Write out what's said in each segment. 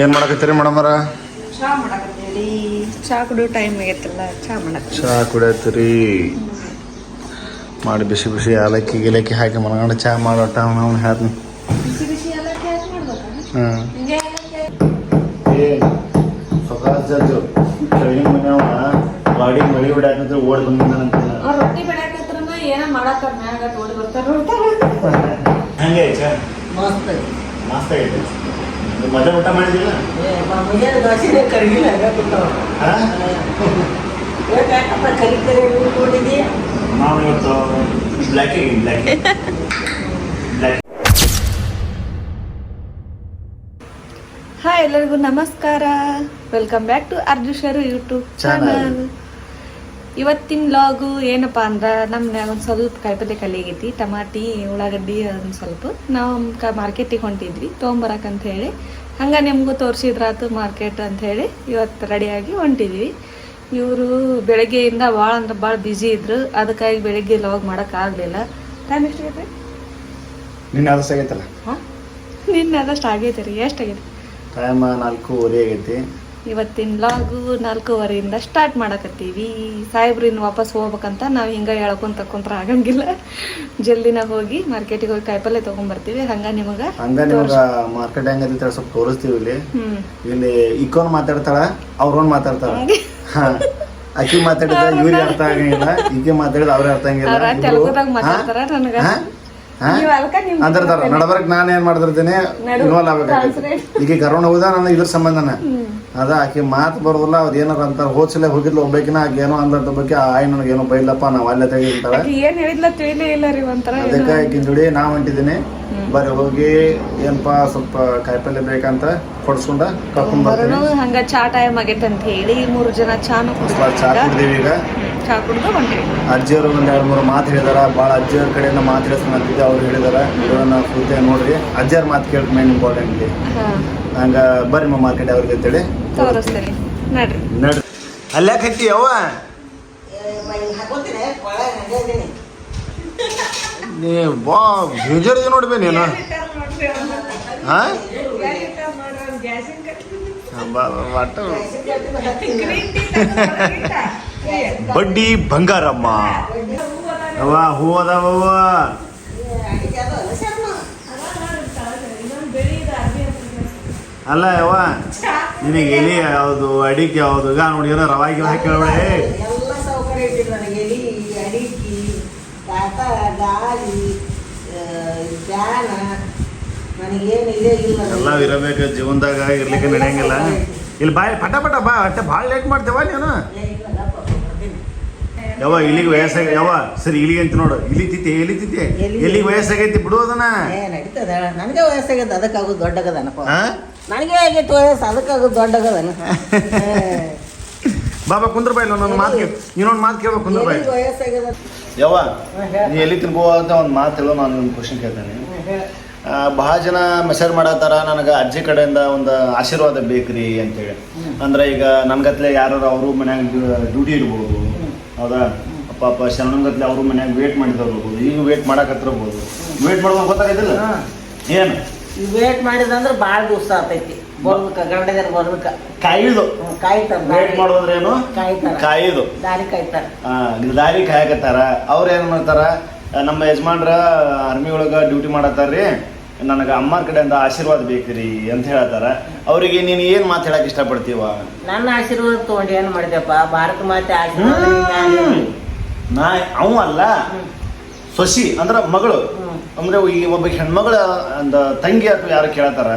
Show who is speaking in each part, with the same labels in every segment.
Speaker 1: ಏನು ಮಾಡಕತ್ತೀರಿ ಮೇಡಮರ
Speaker 2: ಚಾ ಚಾ ಕುಡಿಯೋ ಟೈಮ್ ಆಗೈತಲ್ಲ ಚಾ ಮಾಡಕ.
Speaker 1: ಚಹಾ ಕುಡಿಯತ್ತೀರಿ. ಮಾಡಿ ಬಿಸಿ ಬಿಸಿ ಏಲಕ್ಕಿ ಗಿಲಕ್ಕಿ ಹಾಕಿ ಮನಗಂಡ ಚಹಾ ಟೈಮ್ ಅವ್ನು ಹೇಳ್ತೀನಿ ಹಾಂ ಸೊಕಾಸ್ ಜಜ್ಜು ಟ್ರೈನಿಂಗ್ ಮನ್ಯಾವ ಗಾಡಿ ಮಳಿ ಹೊಡ್ಯಾಕಂದ್ರೆ ಓಡಿ ಬಂದಿದ್ದಾನಂತ.
Speaker 2: ರೊಟ್ಟಿ ಏನ ಮಾಡತ್ತಾರ ಮ್ಯಾಗ ಓಡಿ ಬರ್ತಾರ ನೋಡ್ತಾರ.
Speaker 1: ಹಂಗೆ ಚಾ
Speaker 3: ಮಸ್ತ್
Speaker 1: ಮಸ್ತ್ ಆಗೈತೆ? ಮಜಾ ಊಟ ಮಾಡಿದಿಲ್ಲ
Speaker 3: ದೋಸೆನೇ ಕರಗಿಲ್ಲ ನೋಡಿದಿ
Speaker 1: ನಾವು ಇವತ್ತು ಬ್ಲ್ಯಾಕ್ ಬ್ಲ್ಯಾಕ್
Speaker 2: ಹಾಯ್ ಎಲ್ಲರಿಗೂ ನಮಸ್ಕಾರ. ವೆಲ್ಕಮ್ ಬ್ಯಾಕ್ ಟು ಅರ್ಜುಷರು ಯೂಟ್ಯೂಬ್. ಚಾನಲ್ ಇವತ್ತಿನ ಲಾಗು ಏನಪ್ಪ ಅಂದ್ರೆ ನಮ್ಮ ಒಂದು ಸ್ವಲ್ಪ ಕಾಯಿಪಲ್ಲೆ ಕಲಿಯಾಗೈತಿ. ಆಗೈತಿ ಟಮಾಟಿ ಉಳ್ಳಾಗಡ್ಡಿ ಒಂದು ಸ್ವಲ್ಪ. ನಾವು ಕ ಮಾರ್ಕೆಟಿಗೆ ಹೊಂಟಿದ್ವಿ. ತೊಗೊಂಬರಕಂತ ಹೇಳಿ. ಹಂಗೆ ನಿಮಗೂ ತೋರಿಸಿದ್ರಾತು ಮಾರ್ಕೆಟ್ ಅಂತ ಹೇಳಿ ಇವತ್ತು ರೆಡಿಯಾಗಿ ಹೊಂಟಿದ್ವಿ. ಇವರು ಬೆಳಗ್ಗೆಯಿಂದ ಭಾಳ ಅಂದ್ರೆ ಭಾಳ ಬ್ಯುಸಿ ಇದ್ರು. ಅದಕ್ಕಾಗಿ ಬೆಳಗ್ಗೆ ಲಾಗ್ ಮಾಡೋಕ್ಕಾಗಲಿಲ್ಲ ಟೈಮ್ ಎಷ್ಟಾಗೈತೆ
Speaker 1: ನಿನ್ನ ಆದಷ್ಟು ಆಗೈತಲ್ಲ?
Speaker 2: ಹಾಂ? ನಿನ್ನೆ ಅದಷ್ಟು ಆಗೈತೆ ರೀ. ಎಷ್ಟಾಗೈತೆ
Speaker 1: ಟೈಮ್ ನಾಲ್ಕೂವರೆ ಆಗೈತಿ.
Speaker 2: ಇವತ್ತಿನ ಲಾಗು ನಾಲ್ಕೂವರೆಯಿಂದ ಸ್ಟಾರ್ಟ್ ಮಾಡಕತ್ತೀವಿ. ಸಾಹೇಬ್ರು ಇನ್ನು ವಾಪಸ್ ಹೋಗ್ಬೇಕಂತ ನಾವು ಹಿಂಗೆ ಹೇಳ್ಕೊಂತ ಕುಂತ್ರ ಆಗಂಗಿಲ್ಲ. ಜಲ್ದಿನ ಹೋಗಿ ಮಾರ್ಕೆಟಿಗೆ ಹೋಗಿ ಕಾಯಿಪಲ್ಲೆ ತಗೊಂಡ್ಬರ್ತೀವಿ ಹಂಗ ನಿಮಗೆ
Speaker 1: ಹಂಗ ನಿಮಗ ಮಾರ್ಕೆಟ್ ಹೆಂಗ ಸ್ವಲ್ಪ ತೋರಿಸ್ತೀವಿ ಇಲ್ಲಿ. ಇಲ್ಲಿ ಇಕೋನ್ ಮಾತಾಡ್ತಾಳ ಅವ್ರೊಂದ್ ಮಾತಾಡ್ತಾಳ. ಹಾ. ಅಕ್ಕಿ ಮಾತಾಡಿದ ಇವ್ರಿಗೆ ಅರ್ಥ ಆಗಂಗಿಲ್ಲ ಈಕೆ ಮಾತಾಡಿದ ಅವ್ರಿಗೆ ಅರ್ಥ ಆಗಂಗಿಲ್ಲ.
Speaker 2: ತೆಲುಗುದಾಗ? ಮಾತಾಡ್ತಾರ ನನಗ.
Speaker 1: ಅಂತಿರ್ತಾರ ನಡಬರ್ಕ್ ನಾನು ಏನ್ ಮಾಡ್ತಿರ್ತೀನಿ? ಇನ್ವಾಲ್ವ್
Speaker 2: ಆಗ್ಬೇಕು
Speaker 1: ಈಗ ಕರೋಣ ಹೋದ ನನ್ನ ಇದ್ರ ಸಂಬಂಧನ. ಅದ ಆಕೆ ಮಾತು ಬರೋದಿಲ್ಲ ಅವ್ರು ಏನಾರ ಅಂತ ಹೋದ್ಸಲ ಹೋಗಿದ್ಲು ಹೋಗ್ಬೇಕಿನ ಆಕೆ ಏನೋ ಅಂದ್ರ ಬಗ್ಗೆ ಆಯ್ ನನಗೆ ಏನೋ ಬೈಲಪ್ಪ ನಾವು ಅಲ್ಲೇ
Speaker 2: ತೆಗಿತಾರ.
Speaker 1: ಅದಕ್ಕೆ ಆಕಿನ ಜೋಡಿ ನಾ ಹೊಂಟಿದ್ದೀನಿ ಬರ ಹೋಗಿ ಏನಪ್ಪಾ ಸ್ವಲ್ಪ ಕಾಯಿಪಲ್ಲೆ ಬೇಕಂತ ಕೊಡ್ಸ್ಕೊಂಡ ಕರ್ಕೊಂಡ್ ಬರ್ತೀನಿ.
Speaker 2: ಹಂಗ ಚಾ ಟೈಮ್ ಆಗೈತೆ ಅಂತ ಹೇಳಿ ಮೂರು ಜನ ಚಾನು
Speaker 1: ಚಾ ಕುಡ್ದೀವಿ ಈಗ.
Speaker 2: ಕುಡ್ದು
Speaker 1: ಅಜ್ಜಿಯವರು ಒಂದ್ ಎರಡು ಮೂರು ಮಾತು ಹೇಳಿದಾರ. ಭಾಳ ಅಜ್ಜಿಯವ್ರ ಕಡೆಯಿಂದ ಮಾತು ಹೇಳ್ಸ್ಕೊಂತಿದ್ದೆ ಅವ್ರು ಹೇಳಿದಾರ. ಇವರನ್ನ ಪೂಜೆ ನೋಡ್ರಿ. ಅಜ್ಜಿಯವ್ರ ಮಾತು ಕೇಳಕ್ ಮೇನ್ ಇಂಪಾರ್ಟೆಂಟ್ ಹಂಗ ಬರ್ರಿ ಮಾ ಮಾರ್ಕೆಟ್ ಅವ್ರಿಗೆ ಅಂತೇಳಿ.
Speaker 2: ನಡ್ರಿ.
Speaker 1: ನಡ್ರಿ. ಅಲ್ಲೇ ಕಟ್ಟಿ
Speaker 3: ನಡೆಯದೇನೆ
Speaker 1: ನೀ ಬಾ ಬೇಜಾರಿದೆ ನೋಡ್ಬೇ ನೀನು. ಹಾ? ಒಟ್ಟ ಬಡ್ಡಿ ಬಂಗಾರಮ್ಮ. ಅವ್ವ ಹೂ ಅದಾವವ್ವ
Speaker 3: ಅಡಿಗೆ ಅದು ಅಲ್ಲ
Speaker 1: ಯವ್ವ ನಿನಗೆ ಎಲಿ ಯಾವುದು ಅಡಿಕೆ ಯಾವುದು? ಈಗ ನೋಡಿ ಏನೋ ರವಾಗಿ ಹಾಕಿ ಕೇಳೋಳೆ
Speaker 3: ಎಲ್ಲ ಸೌಕರ್ಯ ಇಟ್ಟಿದ್ರು ನನಗೆ ಎಲಿ ಅಡಿಕೆ ತಾತ ಗಾಳಿ ಫ್ಯಾನ ನನಗೇನು ಇದೇ ಇಲ್ಲ
Speaker 1: ಎಲ್ಲ ಇರಬೇಕು ಜೀವನದಾಗ ಇರ್ಲಿಕ್ಕೆ ನಡೆಯಂಗಿಲ್ಲ. ಇಲ್ಲಿ ಬಾಯ್ ಪಟ ಪಟ ಬಾ ಅಷ್ಟೇ ಭಾಳ ಲೇಟ್ ಮಾಡ್ತೇವ ನೀನು. ಯವ್ವ ಇಲ್ಲಿಗೆ ವಯಸ್ಸಾಗ ಯಾವ ಸರಿ ಇಲ್ಲಿಗೆ ಅಂತ ನೋಡು. ಇಲ್ಲಿ ತಿತ್ತೆ ಎಲ್ಲಿ ತಿತ್ತೆ
Speaker 3: ಎಲ್ಲಿ?
Speaker 1: ಎಲ್ಲಿಗೆ ವಯಸ್ಸಾಗೈತಿ ಬಿಡು ಅದನ್ನ.
Speaker 3: ಏ ನಡೀತದ ನನಗೆ ವಯಸ್ಸಾಗೈತೆ ಅದಕ್ಕಾಗೋದು ದೊಡ್ಡಗದನಪ್ಪ? ನನಗೆ ಆಗೈತೆ ವಯಸ್ಸು ಅದಕ್ಕಾಗೋದು ದೊಡ್ಡಗದನ.
Speaker 1: ಬಾಬಾ ಕುಂದ್ರಬಾಯಿ ನನ್ನೊಂದು ನನ್ನ ಮಾತು ಕೇಳಿ. ನೀನೊಂದು ಮಾತು ಕೇಳ್ಬೇಕು
Speaker 3: ಕುಂದ್ರಬಾಯಿ ಯಾವ.
Speaker 1: ನೀ ಎಲ್ಲಿ ತಿನ್ಕೋ ಅಂತ ಒಂದು ಮಾತು ಹೇಳೋ ನಾನು ಒಂದು ಕ್ವಶನ್ ಕೇಳ್ತೇನೆ. ಬಹಳ ಜನ ಮೆಸೇಜ್ ಮಾಡತ್ತಾರ ನನಗೆ ಅಜ್ಜಿ ಕಡೆಯಿಂದ ಒಂದು ಆಶೀರ್ವಾದ ಬೇಕ್ರಿ ಅಂತೇಳಿ ಅಂದ್ರೆ ಈಗ ನನ್ಗತ್ಲೆ ಯಾರು ಅವರು ಮನ್ಯಾಗ ಡ್ಯೂಟಿ ಇರ್ಬೋದು ಹೌದಾ? ಪಾಪ ಶರಣಂಗತ್ಲೆ ಅವರು ಮನ್ಯಾಗ ವೇಟ್ ಮಾಡಿದವ್ರು ಈಗ ವೇಟ್ ಮಾಡಕತ್ತಿರ್ಬೋದು ವೇಟ್ ಮಾಡೋದು ಗೊತ್ತಾಗೈತಿಲ್ಲ. ಏನು?
Speaker 3: ಈ ವೇಟ್ ಮಾಡಿದಂದ್ರೆ ಭಾಳ ದಿವಸ ಆಗ್ತೈತಿ. ಬರ್ಬೇಕ ಗಂಡದೇರ್ ಬರ್ಬೇಕ.
Speaker 1: ಕಾಯ್ದು.
Speaker 3: ಕಾಯ್ತಾರ
Speaker 1: ವೇಟ್ ಮಾಡೋದ್ರೆ ಏನು?
Speaker 3: ಕಾಯ್ತಾರ.
Speaker 1: ಕಾಯ್ದು.
Speaker 3: ದಾರಿ ಕಾಯ್ತಾರ.
Speaker 1: ದಾರಿ ಕಾಯಕತ್ತಾರ. ಅವ್ರು ಏನು ಮಾಡ್ತಾರ? ನಮ್ಮ ಯಜಮಾನ್ರ ಆರ್ಮಿ ಒಳಗೆ ಡ್ಯೂಟಿ ಮಾಡತ್ತಾರ್ರಿ. ನನಗೆ ಅಮ್ಮನ ಕಡೆಯಿಂದ ಆಶೀರ್ವಾದ ಬೇಕ್ರಿ ಅಂತ ಹೇಳ್ತಾರೆ. ಅವರಿಗೆ ನೀನು ಏನು ಮಾತು ಹೇಳಕ್ ಇಷ್ಟಪಡ್ತೀವ?
Speaker 3: ನನ್ನ ಆಶೀರ್ವಾದ ತಗೊಂಡು ಏನು ಮಾಡಿದೆಪ್ಪ ಭಾರತ ಮಾತೆ ಆಶೀರ್ವಾದ
Speaker 1: ನಾ ಅವ ಅಲ್ಲ. ಸೊಸಿ ಅಂದ್ರ ಮಗಳು. ಅಂದ್ರೆ ಈ ಒಬ್ಬ ಹೆಣ್ಮಗಳ ಅಂದ ತಂಗಿ ಅಥವಾ ಯಾರು ಕೇಳ್ತಾರ?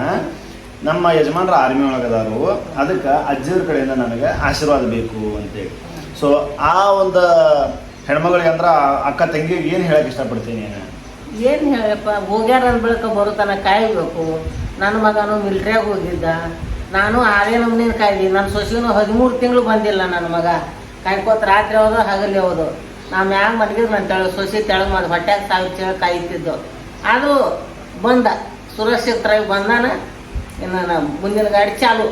Speaker 1: ನಮ್ಮ ಯಜಮಾನ್ರ ಆರ್ಮಿ ಒಳಗದಾರು. ಅದಕ್ಕೆ ಅಜ್ಜಿಯವ್ರ ಕಡೆಯಿಂದ ನನಗೆ ಆಶೀರ್ವಾದ ಬೇಕು ಅಂತೇಳಿ. ಸೊ ಆ ಒಂದು ಹೆಣ್ಮಗಳಿಗೆ ಅಂದ್ರ ಅಕ್ಕ ತಂಗಿಗೆ ಏನು ಹೇಳಕ್ ಇಷ್ಟಪಡ್ತೀನಿ? ನೀನು
Speaker 3: ಏನ್ ಹೇಳಪ್ಪ ಹೋಗ್ಯಾರ ಅಂದ್ ಬಳಿಕ ಬರುತನ ಕಾಯಬೇಕು. ನನ್ನ ಮಗನು ಮಿಲ್ಟ್ರಿಯಾಗ ಹೋಗಿದ್ದ. ನಾನು ಆರೇ ನಮ್ನೇನು ಕಾಯ್ದಿ. ನನ್ನ ಸೊಸಿನೂ ಹದಿಮೂರು ತಿಂಗಳು ಬಂದಿಲ್ಲ ನನ್ನ ಮಗ. ಕಾಯ್ಕೋತ ರಾತ್ರಿ ಹೋದ ಹಗಲಿ ಹೋದು ನಾ ಮ್ಯಾಗ ಮಲಗಿದ್ ನನ್ನ ತೆಳಗ್ ಸೊಸಿ ತೆಳಗೆ ಮಾಡಿ ಹೊಟ್ಯಾಗ ಸಾವಿರ ಕಾಯ್ತಿದ್ದು. ಅದು ಬಂದ. ಸುರಕ್ಷಿತರಾಗಿ ಬಂದಾನ. ಇನ್ನು ನಮ್ಮ ಮುಂದಿನ ಗಾಡಿ ಚಾಲು.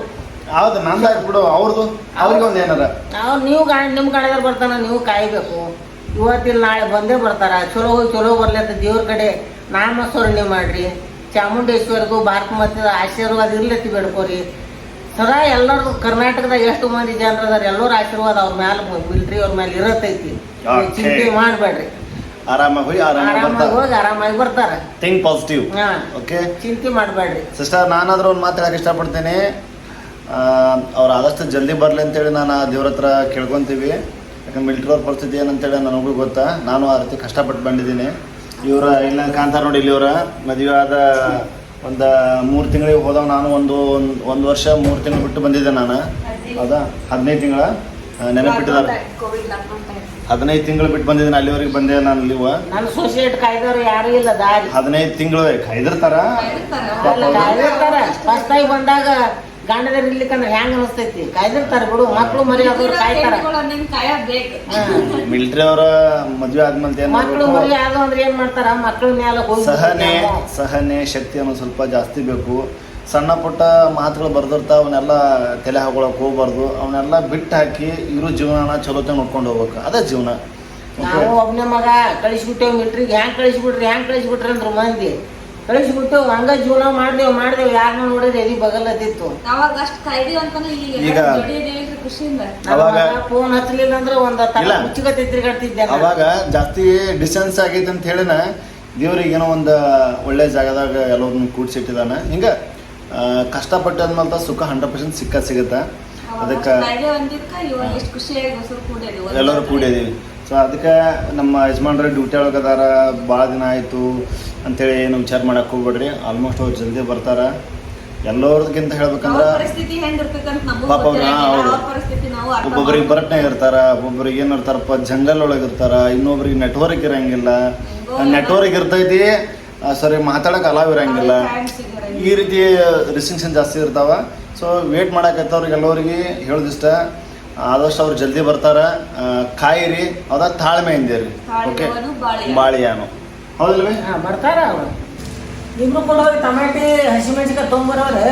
Speaker 1: ಹೌದು ನಂದು ಬಿಡು. ಅವ್ರದ್ದು ಅವ್ರಿಗೆ ಒಂದು ಏನಾರ.
Speaker 3: ಅವ್ರು ನೀವು ಗಾಡಿ ನಿಮ್ಮ ಗಾಡಿದಾಗ ಬರ್ತಾನ ನೀವು ಕಾಯ್ಬೇಕು. ಇವತ್ತಿಲ್ಲ ನಾಳೆ ಬಂದೇ ಬರ್ತಾರ. ಚಲೋ ಹೋಗಿ ಚಲೋ ಅಂತ ದೇವ್ರ ಕಡೆ ನಾಮಸ್ಮರಣೆ ಮಾಡ್ರಿ. ಚಾಮುಂಡೇಶ್ವರಿಗೂ ಭಾರತ ಮಾತೆ ಆಶೀರ್ವಾದ ಇರ್ಲತ್ತಿ ಬೇಡ್ಕೋರಿ. ಸದಾ ಎಲ್ಲರೂ ಕರ್ನಾಟಕದಾಗ ಎಷ್ಟು ಮಂದಿ ಜನರ ಅದಾರ ಎಲ್ಲರ ಆಶೀರ್ವಾದ ಅವ್ರ ಮ್ಯಾಲ ಮಿಲ್ಟ್ರಿ ಅವ್ರ ಮ್ಯಾಲ ಇರತೈತಿ. ಚಿಂತೆ ಮಾಡ್ಬೇಡ್ರಿ.
Speaker 1: ಆರಾಮಾಗಿ ಹೋಗಿ ಆರಾಮಾಗಿ
Speaker 3: ಆರಾಮಾಗಿ
Speaker 1: ಬರ್ತಾರೆ.
Speaker 3: ಹೋಗಿ ಆರಾಮಾಗಿ ಬರ್ತಾರ.
Speaker 1: ಥಿಂಕ್ ಪಾಸಿಟಿವ್
Speaker 3: ಹಾ.
Speaker 1: ಓಕೆ
Speaker 3: ಚಿಂತೆ ಮಾಡ್ಬೇಡ್ರಿ.
Speaker 1: ಸಿಸ್ಟರ್ ನಾನಾದ್ರೂ ಒಂದು ಇಷ್ಟಪಡ್ತೀನಿ. ಅವ್ರು ಆದಷ್ಟು ಜಲ್ದಿ ಬರಲಿ ಅಂತೇಳಿ ನಾನು ದೇವ್ರ ಹತ್ರ ಕೇಳ್ಕೊತೀವಿ. ಯಾಕಂದ್ರೆ ಮಿಲಿಟ್ರಿ ಅವ್ರ ಪರಿಸ್ಥಿತಿ ಏನಂತೇಳಿ ನನಗೂ ಗೊತ್ತಾ? ನಾನು ಆ ರೀತಿ ಕಷ್ಟಪಟ್ಟು ಬಂದಿದ್ದೀನಿ. ಇವರ ಇಲ್ಲ ಕಾಂತಾರ ನೋಡಿ ಇಲ್ಲಿ ಇವರ. ಮದುವೆ ಆದ ಒಂದು ಮೂರು ತಿಂಗಳಿಗೆ ಹೋದಾಗ ನಾನು ಒಂದು ಒಂದು ಒಂದು ವರ್ಷ ಮೂರು ತಿಂಗಳು ಬಿಟ್ಟು ಬಂದಿದ್ದೆ ನಾನು. ಹೌದಾ? ಹದಿನೈದು ತಿಂಗಳ ನೆನಪಿಟ್ಟಿದ್ದಾರೆ.
Speaker 2: ಕೋವಿಡ್ ಲಾಕ್ಡೌನ್ ಟೈಮ್
Speaker 1: ಹದಿನೈದು ತಿಂಗಳು ಬಿಟ್ಟು ಬಂದಿದ್ದೀನಿ ಅಲ್ಲಿವರೆಗೆ ಬಂದೆ ನಾನು ಇಲ್ಲಿವ.
Speaker 3: ಇಲ್ಲ ದಾರಿ.
Speaker 1: ಹದಿನೈದು ತಿಂಗಳು ಕಾಯ್ದಿರ್ತಾರ?
Speaker 3: ಬಂದಾಗ ಗಂಡದರ್ ಇರ್ಲಿಕ್ಕಂದ್ರೆ ಹೆಂಗ್ ಅನಿಸ್ತೈತಿ? ಕಾಯ್ದಿರ್ತಾರ ಬಿಡು ಮಕ್ಳು ಮರಿ ಆದವ್ರು ಕಾಯ್ತಾರ.
Speaker 2: ಬೇಕು
Speaker 1: ಮಿಲಿಟ್ರಿ ಅವರ ಮದ್ವೆ ಆದ್ಮೇಲೆ ಏನು
Speaker 3: ಮಕ್ಳು? ಮರಿ ಅಂದ್ರೆ ಏನ್ ಮಾಡ್ತಾರ? ಮಕ್ಳ ಮ್ಯಾಲ ಹೋಗಿ
Speaker 1: ಸಹನೆ ಸಹನೆ ಶಕ್ತಿ ಅನ್ನೋ ಸ್ವಲ್ಪ ಜಾಸ್ತಿ ಬೇಕು. ಸಣ್ಣ ಪುಟ್ಟ ಮಾತುಗಳು ಬರ್ದಿರ್ತಾವ ಅವನ್ನೆಲ್ಲ ತಲೆ ಹಾಕೊಳಕ್ ಹೋಗ್ಬಾರ್ದು. ಅವನ್ನೆಲ್ಲ ಬಿಟ್ಟು ಹಾಕಿ ಇರೋ ಜೀವನ ಚಲೋತೆ ನೋಡ್ಕೊಂಡು ಹೋಗ್ಬೇಕು. ಅದೇ ಜೀವನ.
Speaker 3: ನಾವು ಒಬ್ನೇ ಮಗ ಕಳಿಸ್ಬಿಟ್ಟೇವ್ ಮಿಲ್ಟ್ರಿಗೆ. ಹ್ಯಾಂಗ್ ಕಳಿಸ್ಬಿಟ್ರಿ ಹ್ಯಾಂಗ್ ಕಳಿಸ್ಬಿಟ್ರಿ ಅಂದ್ರ ಮಂದಿ. ಕಳಿಸ್ಬಿಟ್ಟೇವ್ ಹಂಗ ಜೀವನ ಮಾಡ್ದೇವ್ ಮಾಡ್ದೇವ್ ಯಾರನ್ನ ನೋಡಿದ್ರೆ ಎಲ್ಲಿ ಬಗಲತ್ತಿತ್ತು.
Speaker 2: ಅವಾಗ ಅಷ್ಟ್ ಕಾಯ್ದೀವಿ ಅಂತಂದ್ರೆ ಈಗ ಖುಷಿಯಿಂದ.
Speaker 1: ಅವಾಗ-
Speaker 3: ಫೋನ್ ಹಚ್ಚಲಿಲ್ಲ ಅಂದ್ರೆ ಒಂದ್
Speaker 1: ಇಲ್ಲ.
Speaker 3: ಮುಚ್ಚಿಗೆ ತಿರ್ಗಾಡ್ತಿದ್ದೆ ನಾನು.
Speaker 1: ಅವಾಗ ಜಾಸ್ತಿ ಡಿಸ್ಟೆನ್ಸ್ ಆಗೈತೆ ಅಂತ ಹೇಳಿನ ದೇವ್ರಿಗೆ ಏನೋ ಒಂದು ಒಳ್ಳೆ ಜಾಗದಾಗ ಎಲ್ಲರನ್ನು ಕೂಡ್ಸಿಟ್ಟಿದಾನ. ಹಿಂಗ ಆ, ಕಷ್ಟಪಟ್ಟು ಅಂದ್ಮೇಲೆ ಸುಖ ಹಂಡ್ರೆಡ್ ಪರ್ಸೆಂಟ್ ಸಿಕ್ಕ ಸಿಗುತ್ತೆ? ಅದಕ್ಕೆ
Speaker 2: ಕಾಯ್ದೆ ಒಂದಿದ್ಕ ಇವಾಗ ಎಷ್ಟು ಖುಷಿಯಾಗಿ ಹೊಸರು ಕೂಡಿದ್ವಿ
Speaker 1: ಎಲ್ಲರೂ ಕೂಡಿದೀವಿ. ಸೊ ಅದಕ್ಕೆ ನಮ್ಮ ಯಜಮಾನ್ರ ಡ್ಯೂಟಿ ಒಳಗದಾರ ಭಾಳ ದಿನ ಆಯಿತು ಅಂತೇಳಿ ಏನು ವಿಚಾರ ಮಾಡಕ್ಕೆ ಹೋಗ್ಬೇಡ್ರಿ. ಆಲ್ಮೋಸ್ಟ್ ಅವ್ರು ಜಲ್ದಿ ಬರ್ತಾರೆ.
Speaker 2: ಅವ್ರ
Speaker 1: ಹೇಳ್ಬೇಕಂದ್ರೆ ಪಾಪ ಒಬ್ಬೊಬ್ರಿಗೆ ಬರಟ್ನಾಗ ಇರ್ತಾರ ಒಬ್ಬೊಬ್ರಿಗೆ ಏನು ಇರ್ತಾರಪ್ಪ ಜಂಗಲ್ ಒಳಗೆ ಇರ್ತಾರ ಇನ್ನೊಬ್ರಿಗೆ ನೆಟ್ವರ್ಕ್ ಇರಂಗಿಲ್ಲ. ನೆಟ್ವರ್ಕ್ ಇರ್ತೈತಿ ಸರಿ ಮಾತಾಡಕ್ಕೆ ಅಲಾವ್ ಇರಂಗಿಲ್ಲ. ಈ ರೀತಿ ರಿಸ್ಟ್ರಿಕ್ಷನ್ ಜಾಸ್ತಿ ಇರ್ತಾವ. ಸೊ ವೇಟ್ ಮಾಡಕತ್ತವ್ರಿಗೆ ಎಲ್ಲರಿಗೆ ಹೇಳೋದಿಷ್ಟ ಆದಷ್ಟು ಅವ್ರು ಜಲ್ದಿ ಬರ್ತಾರ. ಕಾಯಿರಿ ಹೌದಾ ತಾಳ್ಮೆ ಇಂದಿರಿ ಓಕೆ
Speaker 2: ಬಾಳಿಯಾನು.
Speaker 1: ಹೌದಲ್ವಿ?
Speaker 3: ಬರ್ತಾರ ಇಬ್ರು ಕೂಡ ಹೋಗಿ ಟಮಾಟಿ ಹಸಿಮೆಣಸಿಕಾಯಿ ತೊಗೊಂಬರೋರೆ.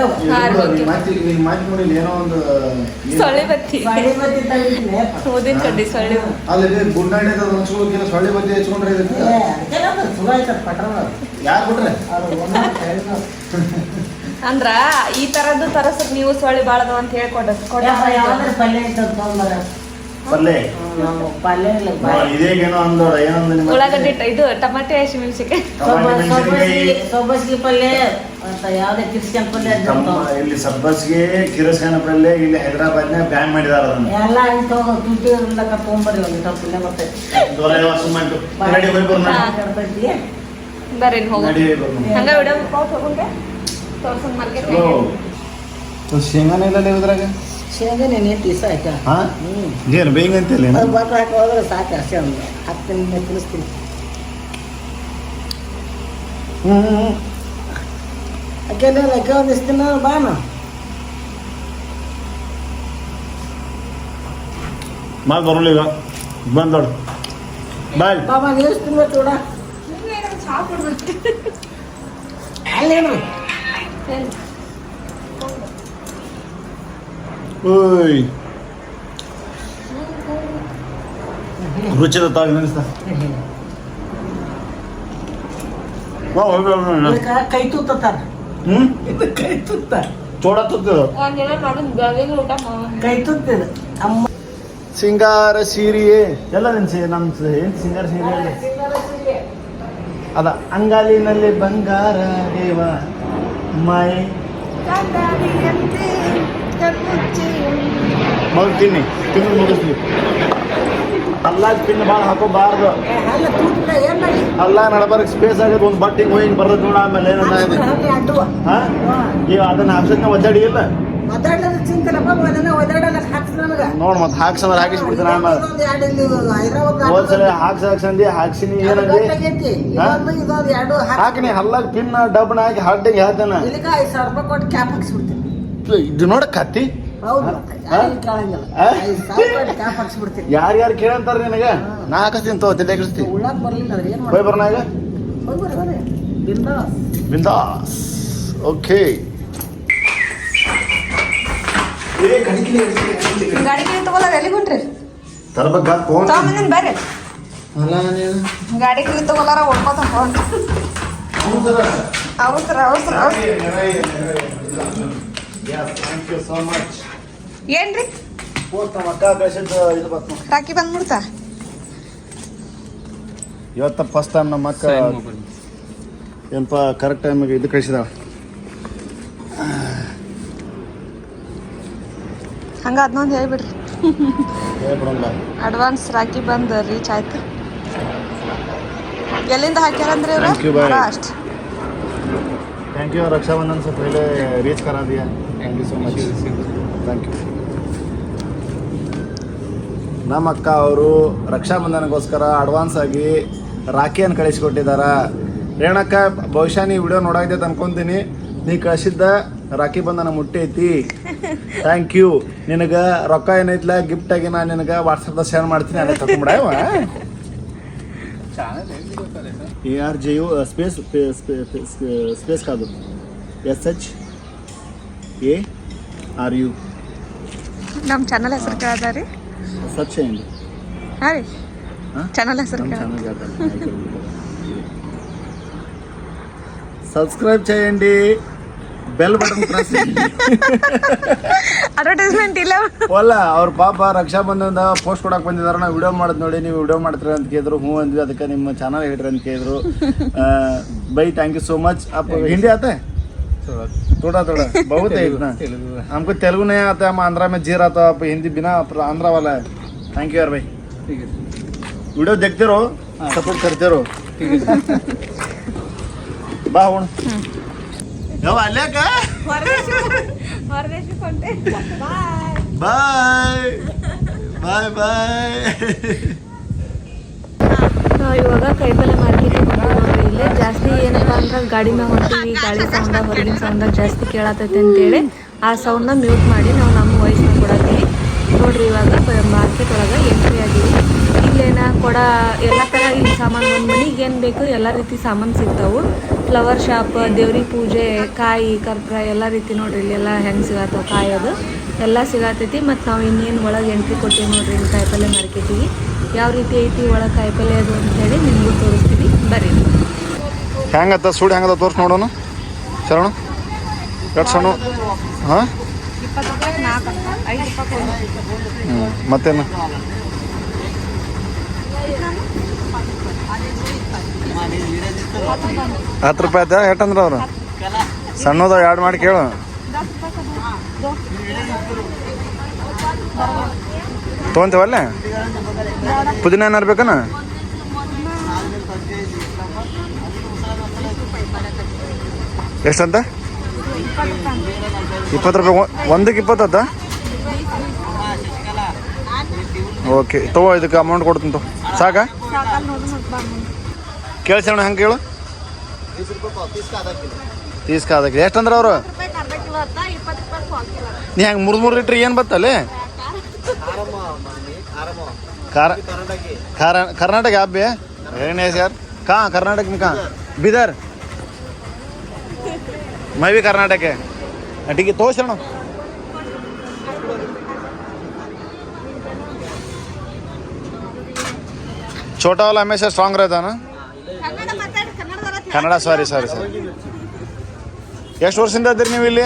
Speaker 1: ಏನೋ ಒಂದು
Speaker 2: ಸೊಳ್ಳೆ ಬತ್ತಿ
Speaker 3: ಸೊಳ್ಳೆ ಬತ್ತಿ
Speaker 2: ಓದಿನ ಕಡ್ಡಿ ಸೊಳ್ಳೆ.
Speaker 1: ಅಲ್ಲಿ ಗುಡ್ ಒಂಚೂರು ಸೊಳ್ಳೆ ಬತ್ತಿ ಹಚ್ಕೊಂಡ್ರೆ
Speaker 3: ಇದಕ್ಕೆ?
Speaker 1: ಯಾರು ಬಿಟ್ರೆ
Speaker 2: ಅಂದ್ರ ಈ ತರದ್ದು ತರಸಕ್ ನೀವು ಸೊಳ್ಳೆ ಬಾಳದು ಅಂತ ಹೇಳ್ಕೊಡ
Speaker 3: ಯಾವ್ದಾರ ಪಲ್ಯ ತೊಗೊಂಬರ
Speaker 1: ಪಲ್ಲೆ
Speaker 3: ನಮ್ಮ ಪಲ್ಯ ಇಲ್ಲ
Speaker 1: ಇದೇಗೇನೋ ಅಂದೋಡ ಏನಂದ ನಿಮ್ಮ
Speaker 2: ಉಳ್ಳಾಗಡ್ಡಿ ಇದು ಟಮಾಟೆ ಹಸಿಮೆಣಸಿಕಾಯಿ
Speaker 1: ಟಮಾಟೆ ಮೆಣಸಿನಕಾಯಿ
Speaker 3: ಸೊಬ್ಬಸ್ಗಿ ಪಲ್ಯ ಅಂತ ಯಾವ್ದೇ ಕ್ರಿಶ್ಚಿಯನ್ ಪಲ್ಯ
Speaker 1: ತಮ್ಮ ಇಲ್ಲಿ ಸಬ್ಬಸ್ಗೆ ಕಿರಸ್ಕಾನ ಪಲ್ಲೆ ಇಲ್ಲಿ ಹೈದರಾಬಾದ್ನಾಗ ಬ್ಯಾನ್ ಮಾಡಿದಾರ ಅದನ್ನ.
Speaker 3: ಎಲ್ಲ ಹಿಂಗ್ ತಗೋ ತುಟ್ಟಿ ಇರ್ಲಕ್ಕ ತೊಗೊಂಬರ್ರಿ ಒಂದು ಟಪ್ ಪಲ್ಯ ಮತ್ತೆ
Speaker 1: ನಡಿ ಹೋಗಿ
Speaker 2: ಬರ್ರಿ ಹೋಗು.
Speaker 1: ನಡಿ ಹೋಗಿ. ಶೇಂಗಾನ ಇಲ್ಲ ಇದ್ರಾಗ
Speaker 3: ಶೇಂಗಾ ನೆನೆ ತೀಸ ಆಯ್ತಾ
Speaker 1: ಹಾ?
Speaker 3: ಹ್ಮ್.
Speaker 1: ಏನು ಬೇಗ ಅಂತಿಲ್ಲ
Speaker 3: ಅದು ಬಾಟ್ಲ್ ಹಾಕಿ ಹೋದ್ರೆ ಸಾಕು ಅಷ್ಟೇ ಒಂದು ಹತ್ತು ನಿಮಿಷ ತಿನ್ನಿಸ್ತೀನಿ.
Speaker 1: ಹ್ಞೂ
Speaker 3: ಯಾಕೆಂದ್ರೆ ಅಕ್ಕೆ ಒಂದು ದಿನ ಬಾನ
Speaker 1: ಮಾತು ಬರಲ್ಲ ಈಗ. ಬಂದೋಡು ಬಾಯ್.
Speaker 3: ಬಾಬಾ ನೀವು ತಿನ್ಬೇಕು ನೋಡ. ಅಲ್ಲೇನು
Speaker 1: ಓಯ್. ರುಚಿದ ತಾಗಿ ನೆನೆಸ್ತಾ
Speaker 3: ಕೈ ತುತ್ತಾರ
Speaker 1: ಹ್ಮ್?
Speaker 3: ಇದು ಕೈ ತುತ್ತ
Speaker 1: ಚೋಡ ತುತ್ತಿದು
Speaker 3: ಕೈ ತುತ್ತಿದ ಅಮ್ಮ
Speaker 1: ಸಿಂಗಾರ ಸೀರೆಯೇ. ಎಲ್ಲ ನೆನ್ಸಿ ನಮ್ಮ ಏನು ಸಿಂಗಾರ ಸೀರೆ. ಅದ ಅಂಗಾಲಿನಲ್ಲಿ ಬಂಗಾರ ದೇವ. ಮೈ ಮೊದಲು ತಿನ್ನಿ ತಿನ್ನು ಮುಗಿಸ್ಲಿ. ಅಲ್ಲ ತಿನ್ನು ಭಾಳ ಹಾಕೋಬಾರ್ದು.
Speaker 3: ಅಲ್ಲ
Speaker 1: ನಡಬರ್ಕ್ ಸ್ಪೇಸ್ ಆಗೋದು ಒಂದು ಬಟ್ಟೆ ಹೋಗಿ ಬರೋದು ನೋಡ ಆಮೇಲೆ ಏನಂತ ಈಗ ಅದನ್ನ ಆಪ್ಷನ್ ಒದ್ದಾಡಿ ಇಲ್ಲ?
Speaker 3: ಹಾಕ್ಸ್
Speaker 1: ನೋಡ್ ಮತ್ತೆ ಹಾಕ್ಸಂದ್ರೆ
Speaker 3: ಇಲ್ಲಿ ಹೈದರಾಬಾದ್
Speaker 1: ಹೋದ್ಸಲ ಹಾಕ್ಸ ಹಾಕ್ಸಂದಿ ಹಾಕ್ಸಿನಿ ಏನಂದಿ? ಹಾಕಿನಿ ಹಲ್ಲಾಗ ಪಿನ್ ಡಬ್ನ ಹಾಕಿ ಹಡ್ಡಿಗೆ ಹೇಳ್ತೇನೆ. ಇದು ನೋಡ ಕತ್ತಿ. ಯಾರ್ಯಾರು ಕೇಳಂತಾರ ನಿನಗ? ನಾ ಹಾಕಿಸ್ತೀನಿ ತೋ ತಲೆ ಹಾಕಿಸ್ತೀನಿ. ಹೋಯ್ ಬರ್ನಾಗ
Speaker 3: ಬಿಂದಾಸ್.
Speaker 1: ಓಕೆ.
Speaker 2: ಗಾಡಿ ಕಡೆ ತಗೊಳ್ಳೋರು ಎಲ್ಲಿ ಹೊಂಟ್ರಿ
Speaker 1: ತರ್ಬೇಕ ಫೋನ್
Speaker 2: ತಗೊಂಬಂದಿನ ಬರ್ರಿ ಗಾಡಿ ಕಡೆ ತಗೊಳ್ಳಾರ ಓಡ್ಕೋತ ಹೊಂಟ್ ಅವಸರ ಅವಸರ ಅವಸರ
Speaker 1: ಥ್ಯಾಂಕ್ ಯು ಸೋ ಮಚ್
Speaker 2: ಏನ್ರಿ ಟಾಕಿ ಬಂದ್ಬಿಡ್ತಾ
Speaker 1: ಇವತ್ತ ಫಸ್ಟ್ ಟೈಮ್ ನಮ್ಮ ಅಕ್ಕ ಏನಪ್ಪ ಕರೆಕ್ಟ್ ಟೈಮಿಗೆ ಇದು ಕಳಿಸಿದಾಳ
Speaker 2: ಹಂಗ ಅದನ್ನೊಂದು ಹೇಳ್ಬಿಡ್ರಿ
Speaker 1: ಹೇಳ್ಬಿಡಂಗ
Speaker 2: ಅಡ್ವಾನ್ಸ್ ರಾಖಿ ಬಂದು ರೀಚ್ ಆಯ್ತು ಎಲ್ಲಿಂದ ಹಾಕ್ಯಾರಂದ್ರೆ ಇವ್ರು
Speaker 1: Thank you, bye.
Speaker 2: Maharashtra
Speaker 1: thank you Raksha Bandhan से पहले रीच करा दिया thank you so much thank you ನಮ್ಮ ಅಕ್ಕ ಅವರು ರಕ್ಷಾಬಂಧನಗೋಸ್ಕರ ಅಡ್ವಾನ್ಸ್ ಆಗಿ ರಾಖಿಯನ್ನು ಕಳಿಸಿಕೊಟ್ಟಿದ್ದಾರೆ ರೇಣಕ್ಕ ಬಹುಶಃ ನೀ ವಿಡಿಯೋ ನೋಡಾಗಿದೆ ಅಂತ ಅನ್ಕೊಂತೀನಿ ನೀ ಕಳಿಸಿದ್ದ ರಾಖಿ ಬಂಧನ ಮುಟ್ಟೈತಿ ಥ್ಯಾಂಕ್ ಯು ನಿನಗೆ ರೊಕ್ಕ ಏನೈತ್ಲ ಗಿಫ್ಟ್ ಆಗಿ ನಾನು ನಿನಗೆ ವಾಟ್ಸಪ್ದಾಗ ಶೇರ್ ಮಾಡ್ತೀನಿ ಅದೇ ತಗೊಂಬಿಡ A R J U space space కాదు ఎస్హెచ್ ఏ ఆర్ యు
Speaker 2: ನಮ್ಮ ಚಾನಲ್ ಹೆಸರು ಕೇಳ್ದ ರೀ
Speaker 1: ಸರ್ಚ್ చేయండి
Speaker 2: ಹಾಂ ರೀ
Speaker 1: ಹಾ?
Speaker 2: ಚಾನಲ್ ಹೆಸರು
Speaker 1: ನಮ್ಮ
Speaker 2: ಕೇಳ
Speaker 1: ఛానల్ సబ్స్క్రైబ్ చేయండి ಬೆಲ್ ಬಟನ್
Speaker 2: ಅಡ್ವರ್ಟೈಸ್ಮೆಂಟ್ ಇಲ್ಲ.
Speaker 1: ಅಲ್ಲ ಅವ್ರ ಪಾಪ ರಕ್ಷಾ ಬಂಧನದ ಪೋಸ್ಟ್ ಕೊಡಕ್ ಬಂದಿದಾರ. ನಾವು ವಿಡಿಯೋ ಮಾಡೋದು ನೋಡಿ ನೀವು ವಿಡಿಯೋ ಮಾಡ್ತೀರ ಅಂತ ಕೇಳಿದ್ರು. ಹ್ಞೂ ಅಂದ್ವಿ ಅದಕ್ಕೆ ನಿಮ್ಮ ಚಾನಲ್ ಹೇಳ್ರಿ ಅಂತ ಕೇಳಿದ್ರು. Bye thank you so much ಅಪ್ಪ ಹಿಂದಿ ಆತ? थोड़ा थोड़ा बहुत है ತೆಲುಗುನೇ हमको तेलुगु ಆಂಧ್ರ आता हम ಆತ में ಹಿಂದಿ ಬಿನಾ था आप हिंदी बिना आंध्रा वाला ವಿಡಿಯೋ थैंक यू यार भाई वीडियो रहो
Speaker 2: ನಾವು ಇವಾಗ ಕೈಪಲ್ಲೆ ಮಾರ್ಕೆಟ್ ಇಲ್ಲೇ ಜಾಸ್ತಿ ಏನಪ್ಪಾ ಅಂದ್ರೆ ಗಾಡಿ ಮ್ಯಾಗ ಹೊಂಟಿವಿ, ಗಾಳಿ ಸೌಂಡ ಹೊರಗಿನ ಸೌಂಡ ಜಾಸ್ತಿ ಕೇಳತೈತೆ ಅಂತೇಳಿ ಆ ಸೌಂಡ್ನ ಮ್ಯೂಟ್ ಮಾಡಿ ನಾವು ನಮ್ಮ ವಾಯ್ಸ್ನ ಕೊಡತ್ತೀವಿ. ನೋಡ್ರಿ ಇವಾಗ ಮಾರ್ಕೆಟ್ ಒಳಗೆ ಎಂಟ್ರಿ ಆಗಿವಿ ಇಲ್ಲೇನ ಕೊಡ ಎಲ್ಲ ಥರ ಈ ಸಾಮಾನು ಒಂದು ಮನಿಗೆ ಏನು ಬೇಕು ಎಲ್ಲ ರೀತಿ ಸಾಮಾನು ಸಿಗ್ತಾವು. ಫ್ಲವರ್ ಶಾಪ್ ದೇವ್ರಿಗೆ ಪೂಜೆ ಕಾಯಿ ಕರ್ಪೂರ ಎಲ್ಲ ರೀತಿ ನೋಡ್ರಿ ಎಲ್ಲ ಹೆಂಗೆ ಸಿಗತ್ತಾವ ಕಾಯಿ ಅದು. ಎಲ್ಲ ಸಿಗತೈತಿ ಮತ್ತು ನಾವು ಇನ್ನೇನು ಒಳಗೆ ಎಂಟ್ರಿ ಕೊಟ್ಟಿವಿ ನೋಡ್ರಿ ಇಲ್ಲಿ ಕಾಯಿಪಲ್ಲೆ ಮಾರ್ಕೆಟಿಗೆ ಯಾವ ರೀತಿ ಐತಿ ಒಳಗೆ ಕಾಯಿಪಲ್ಲೆ ಅದು ಅಂತೇಳಿ ನಿಮಗೂ ತೋರಿಸ್ತೀವಿ ಬರ್ರಿ.
Speaker 1: ಹೆಂಗತ್ತ ಸುಡಿ ಹೆಂಗದ ತೋರ್ಸ್ ನೋಡೋಣ. ಶರಣ. ಸಣ್ಣ? ಹಾಂ? ಮತ್ತೇನು? ಹತ್ತು ರೂಪಾಯಿ ಆಯ್ತಾ? ಎಟ್ಟಂದ್ರೆ ಅವ್ರು? ಸಣ್ಣದ ಎರಡು ಮಾಡಿ ಕೇಳು. ತೊಗೊಂತೇವಲ್ಲ ಪುದೀನ ಏನಾರು ಬೇಕನ? ಎಷ್ಟಂತ? ಇಪ್ಪತ್ತು ರೂಪಾಯಿ. ಒಂದಕ್ಕೆ ಇಪ್ಪತ್ತತ್ತ? ಓಕೆ, ತಗೋ, ಇದಕ್ಕೆ ಅಮೌಂಟ್ ಕೊಡ್ತೀನಿ ತಗೋ. ಸಾಕಾ? ಕೇಳಿಸೋಣ ಹಂಗೆ ಕೇಳು ತೀಸ್ಕ ಅದಕ್ಕೆ ಎಷ್ಟಂದ್ರೆ ಅವರು ನೀ ಹಂಗೆ ಮೂರು ಮೂರು ಲೀಟ್ರ್ ಏನು ಬತ್ತಲ್ಲಿ ಕಾರ ಕಾರ ಕರ್ನಾಟಕ आप भी है वेरी नाइस यार कहाँ कर्नाटक में कहाँ बिदर मैं भी कर्नाटक है हाँ, ठीक है तो शरण छोटा वाला हमेशा स्ट्रांग रहता है ना ಕನ್ನಡ ಸಾರಿ ಸಾರಿ ಸರ್ ಎಷ್ಟು ವರ್ಷದಿಂದ ಇದ್ದೀರಿ ನೀವು ಇಲ್ಲಿ?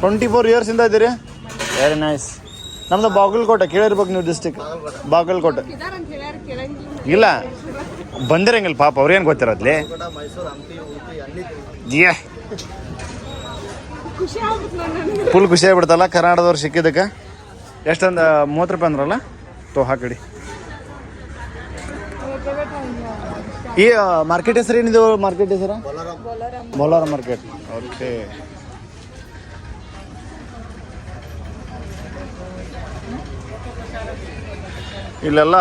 Speaker 1: ಟ್ವೆಂಟಿ ಫೋರ್ ಇಯರ್ಸಿಂದ ಇದ್ದೀರಿ? ವೆರಿ ನೈಸ್ ನಮ್ದು ಬಾಗಲಕೋಟೆ, ಕೇಳಿರ್ಬೇಕು ನೀವು ಡಿಸ್ಟಿಕ್ ಬಾಗಲಕೋಟೆ. ಇಲ್ಲ. ಬಂದಿರಂಗಿಲ್ಲ ಪಾಪ, ಅವ್ರೇನು ಗೊತ್ತಿರೋದ್ಲಿ ಫುಲ್ ಖುಷಿ ಆಗ್ಬಿಡ್ತಲ್ಲ ಕರ್ನಾಟಕದವ್ರು ಸಿಕ್ಕಿದ್ದಕ್ಕೆ? ಎಷ್ಟೊಂದು, ಮೂವತ್ತು ರೂಪಾಯಿ ಅಂದ್ರಲ್ಲ? ತೋ ಹಾಕಿಡಿ ಈ ಮಾರ್ಕೆಟ್ ಹೆಸರು ಏನಿದೆ ಮಾರ್ಕೆಟ್ ಹೆಸರು? ಬೋಲಾರ ಮಾರ್ಕೆಟ್ ಓಕೆ ಇಲ್ಲೆಲ್ಲ